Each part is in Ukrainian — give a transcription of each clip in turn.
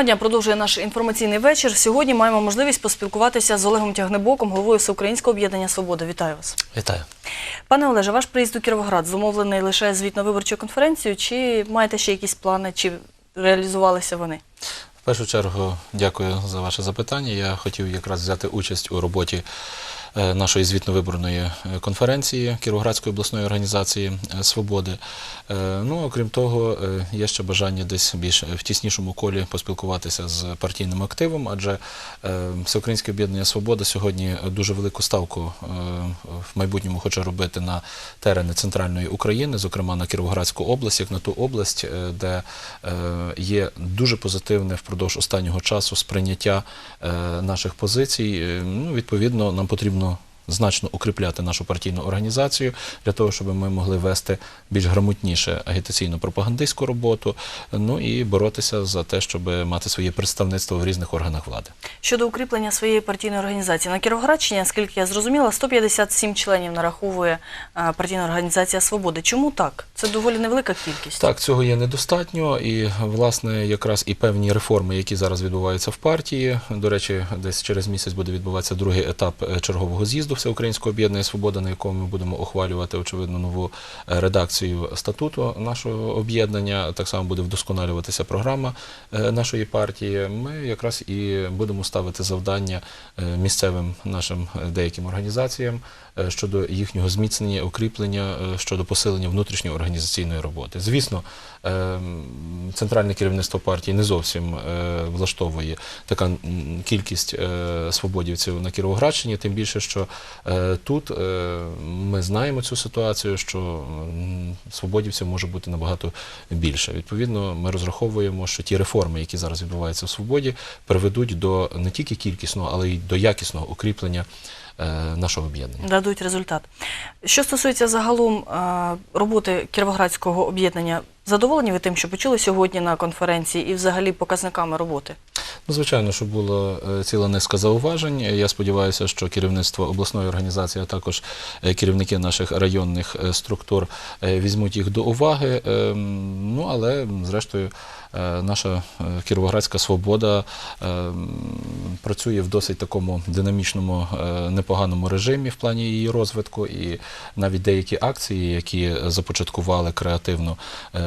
Тема дня продовжує наш інформаційний вечір. Сьогодні маємо можливість поспілкуватися з Олегом Тягнебоком, головою Всеукраїнського об'єднання Свобода. Вітаю вас. Вітаю. Пане Олеже, ваш приїзд у Кіровоград зумовлений лише звітно-виборчою конференцією, чи маєте ще якісь плани, чи реалізувалися вони? В першу чергу дякую за ваше запитання. Я хотів якраз взяти участь у роботі нашої звітно-виборної е, конференції Кіровоградської обласної організації е, Свободи. Е, Ну, окрім того, е, є ще бажання десь більш в тіснішому колі поспілкуватися з партійним активом, адже е, Всеукраїнське об'єднання Свобода сьогодні дуже велику ставку е, в майбутньому хоче робити на терени центральної України, зокрема на Кіровоградську область, як на ту область, е, де е, є дуже позитивне впродовж останнього часу сприйняття е, наших позицій. Е, Ну, відповідно, нам потрібно. Значно укріпляти нашу партійну організацію для того, щоб ми могли вести більш грамотніше агітаційно-пропагандистську роботу, ну і боротися за те, щоб мати своє представництво в різних органах влади. Щодо укріплення своєї партійної організації на Кіровоградщині, наскільки я зрозуміла, 157 членів нараховує е, партійна організація Свободи. Чому так? Це доволі невелика кількість. Так, цього є недостатньо, і власне якраз і певні реформи, які зараз відбуваються в партії. До речі, десь через місяць буде відбуватися другий етап е, чергового з'їзду Всеукраїнського об'єднання Свобода, на якому ми будемо ухвалювати очевидно нову е, редакцію статуту нашого об'єднання. Так само буде вдосконалюватися програма е, нашої партії. Ми якраз і будемо ставити завдання е, місцевим нашим деяким організаціям щодо їхнього зміцнення, укріплення, щодо посилення внутрішньої організаційної роботи. Звісно, центральне керівництво партії не зовсім влаштовує така кількість свободівців на Кіровоградщині, тим більше, що тут е, ми знаємо цю ситуацію, що свободівців може бути набагато більше. Відповідно, ми розраховуємо, що ті реформи, які зараз відбуваються в свободі, приведуть до не тільки кількісного, але й до якісного укріплення е, нашого об'єднання. дадуть результат. Що стосується загалом е, роботи Кіровоградського об'єднання, задоволені ви тим, що почули сьогодні на конференції і взагалі показниками роботи? Ну, звичайно, що була е, ціла низка зауважень. Я сподіваюся, що керівництво обласної організації, а також е, керівники наших районних е, структур візьмуть їх до уваги. Ем, Ну, але зрештою, наша Кіровоградська свобода ем, працює в досить такому динамічному, непоганому режимі в плані її розвитку, і навіть деякі акції, які започаткували креативно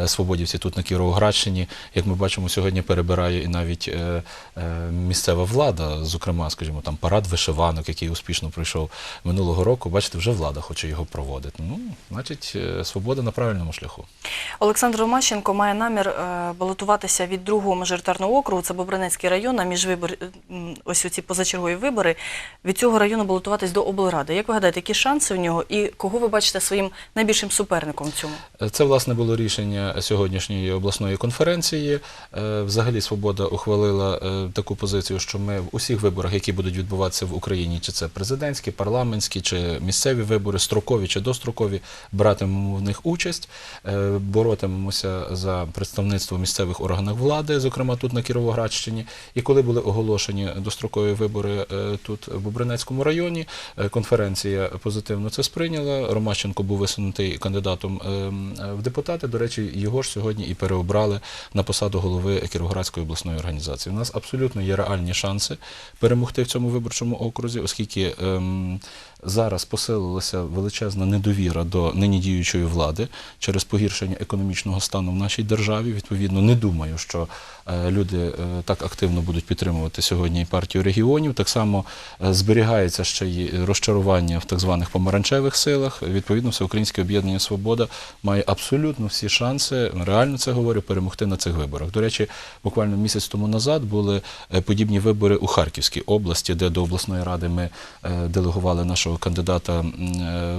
свободівці тут на Кіровоградщині, як ми бачимо, сьогодні перебирає і навіть місцева влада, зокрема, скажімо, там парад вишиванок, який успішно пройшов минулого року. Бачите, вже влада хоче його проводити. Ну, значить, е, свобода на правильному шляху. Олександр Ромащенко має намір е, балотуватися від другого мажоритарного округу, це Бобринецький район, на міжвибор, м, ось ці позачергові вибори. Від цього району балотуватись до облради. Як ви гадаєте, які шанси у нього і кого ви бачите своїм найбільшим суперником в цьому? Це власне було рішення сьогоднішньої обласної конференції. Е, Взагалі Свобода ухвалила е, таку позицію, що ми в усіх виборах, які будуть відбуватися в Україні, чи це президентські, парламентські, чи місцеві вибори, строкові чи дострокові, братимемо в них участь, е, боротимемося за представництво місцевих органах влади, зокрема тут на Кіровоградщині. І коли були оголошені дострокові вибори е, тут в Бобринецькому районі, конференція позитивно це сприйняла. Ромащенко був висунутий кандидатом в депутати. До речі, його ж сьогодні і переобрали на посаду голови Кіровоградської обласної організації. Нас абсолютно є реальні шанси перемогти в цьому виборчому окрузі, оскільки ем, зараз посилилася величезна недовіра до нині діючої влади через погіршення економічного стану в нашій державі. Відповідно, не думаю, що е, люди е, так активно будуть підтримувати сьогодні і партію регіонів. Так само е, зберігається ще й розчарування в так званих помаранчевих силах. Відповідно, всеукраїнське об'єднання Свобода має абсолютно всі шанси, реально це говорю, перемогти на цих виборах. До речі, буквально місяць тому назад були е, подібні вибори у Харківській області, де до обласної ради ми е, делегували нашого кандидата е,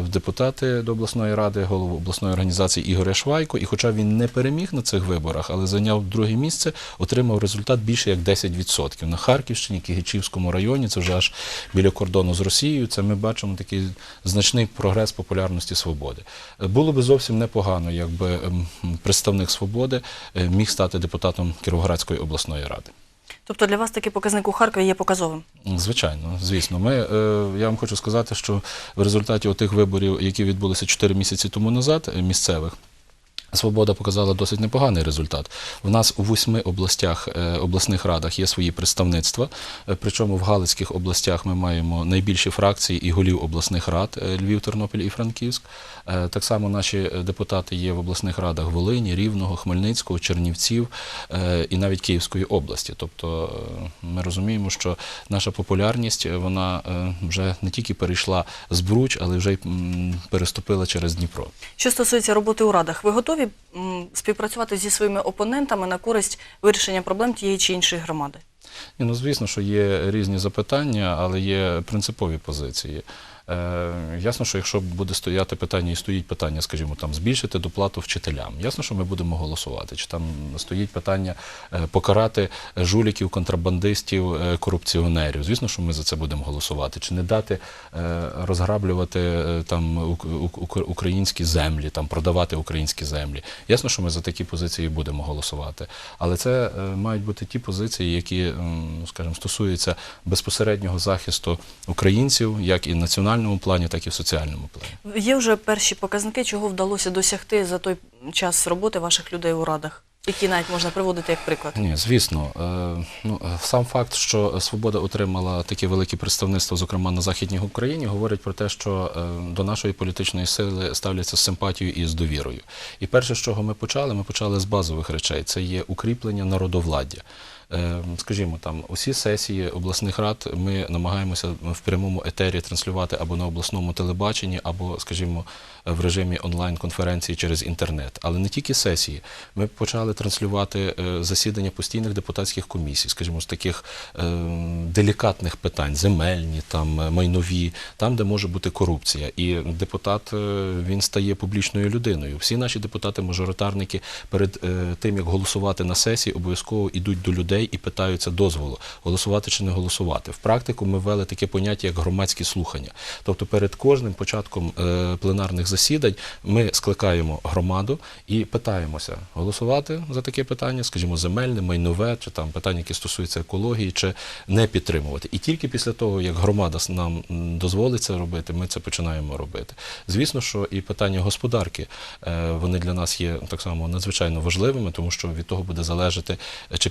в депутати до обласної ради, голову обласної організації Ігоря Швайко. І хоча він не переміг на цих виборах, але зайняв друге місце, отримав результат більше як 10%. На Харківщині, Кигичівському районі, це вже аж біля кордону з Росією. Це ми бачимо такий значний прогрес популярності свободи. Було би зовсім непогано, якби ем, представник свободи міг стати депутатом Кіровоградської обласної ради. Тобто для вас такий показник у Харкові є показовим? Звичайно, звісно. Ми, е, я вам хочу сказати, що в результаті тих виборів, які відбулися 4 місяці тому назад, е, місцевих, Свобода показала досить непоганий результат. У нас у восьми областях, е, обласних радах є свої представництва. е, Причому в Галицьких областях ми маємо найбільші фракції і голів обласних рад е, Львів, Тернопіль і Франківськ. Так само наші депутати є в обласних радах Волині, Рівного, Хмельницького, Чернівців і навіть Київської області. Тобто ми розуміємо, що наша популярність вона вже не тільки перейшла з Бруч, але вже й переступила через Дніпро. Що стосується роботи у радах, ви готові м, співпрацювати зі своїми опонентами на користь вирішення проблем тієї чи іншої громади? Ну звісно, що є різні запитання, але є принципові позиції. Е, ясно, що якщо буде стояти питання і стоїть питання, скажімо, там збільшити доплату вчителям, ясно, що ми будемо голосувати. Чи там стоїть питання е, покарати жуліків, контрабандистів, е, корупціонерів? Звісно, що ми за це будемо голосувати. Чи не дати е, розграблювати там ук- ук- ук- українські землі, там продавати українські землі? Ясно, що ми за такі позиції будемо голосувати. Але це мають бути ті позиції, які, скажімо, стосуються безпосереднього захисту українців, як і в національному плані, так і в соціальному плані. Є вже перші показники, чого вдалося досягти за той час роботи ваших людей у радах, які навіть можна приводити як приклад. Ні, звісно. Е, ну, е, сам факт, що Свобода отримала такі великі представництва, зокрема на Західній Україні, говорить про те, що е, до нашої політичної сили ставляться з симпатією і з довірою. І перше, з чого ми почали, ми почали з базових речей. Це є укріплення народовладдя. Е, Скажімо, там усі сесії обласних рад ми намагаємося в прямому етері транслювати або на обласному телебаченні, або, скажімо, в режимі онлайн-конференції через інтернет. Але не тільки сесії. Ми почали транслювати е, засідання постійних депутатських комісій, скажімо, з таких е, делікатних питань, земельні, там е, майнові, там, де може бути корупція. І депутат е, він стає публічною людиною. Всі наші депутати-мажоритарники перед тим, як голосувати на сесії, обов'язково йдуть до людей і питаються дозволу, голосувати чи не голосувати. В практику ми ввели таке поняття, як громадські слухання. Тобто перед кожним початком е, пленарних засідань ми скликаємо громаду і питаємося голосувати за таке питання, скажімо, земельне, майнове, чи там питання, які стосуються екології, чи не підтримувати. І тільки після того, як громада нам дозволить це робити, ми це починаємо робити. Звісно, що і питання господарки е, вони для нас є так само надзвичайно важливими, тому що від того буде залежати, е, чи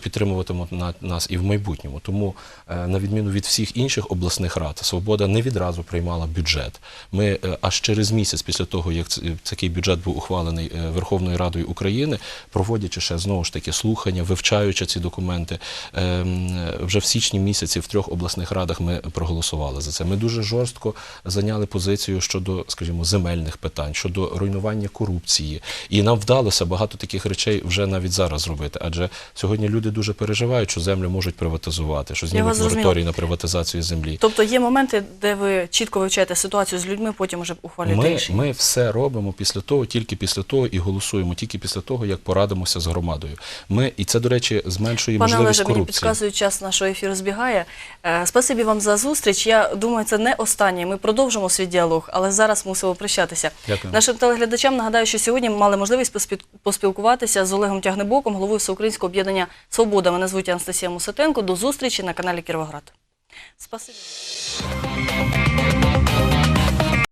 підтримуватимуть на- нас і в майбутньому. Тому, е, на відміну від всіх інших обласних рад, свобода не відразу приймала бюджет. Ми е, аж через місяць після того, як такий бюджет був ухвалений е, Верховною Радою України, проводячи ще знову ж таки слухання, вивчаючи ці документи, ем, вже в січні місяці в трьох обласних радах ми проголосували за це. Ми дуже жорстко зайняли позицію щодо, скажімо, земельних питань, щодо руйнування корупції. І нам вдалося багато таких речей вже навіть зараз зробити. Адже сьогодні люди дуже переживають, що землю можуть приватизувати, що знімуть мораторій на приватизацію землі. Тобто є моменти, де ви чітко вивчаєте ситуацію з людьми, потім вже ухвалюєте Ми, рішення. ми все робимо після того, тільки після того і голосуємо тільки після того, як порадимося з громадою. Ми і це, до речі, зменшує Пане можливість Олеже, мені підказують, час нашого ефіру збігає. Е, Спасибі вам за зустріч. Я думаю, це не останнє. Ми продовжимо свій діалог, але зараз мусимо прощатися. Дякую. Нашим телеглядачам нагадаю, що сьогодні ми мали можливість поспі- поспілкуватися з Олегом Тягнебоком, головою Всеукраїнського об'єднання Свобода. Мене звуть Анастасія Мусатенко. До зустрічі на каналі Кіровоград. Спасибі.